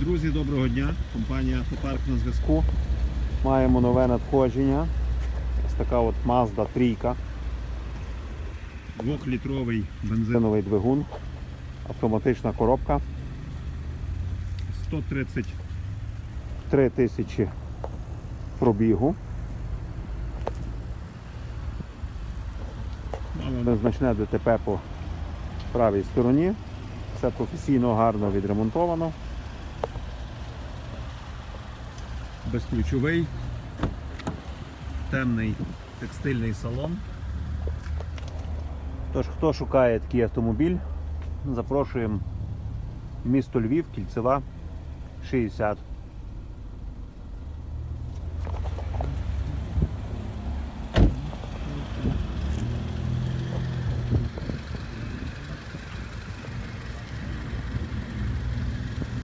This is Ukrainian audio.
Друзі, доброго дня. Компанія Автопарк на зв'язку. Маємо нове надходження. Ось така от Mazda 3. Двохлітровий бензиновий двигун. Автоматична коробка. 133 тисячі пробігу. Незначне ДТП по правій стороні. Все професійно гарно відремонтовано. Безключовий, темний текстильний салон. Тож, хто шукає такий автомобіль, запрошуємо місто Львів, кільцева 60.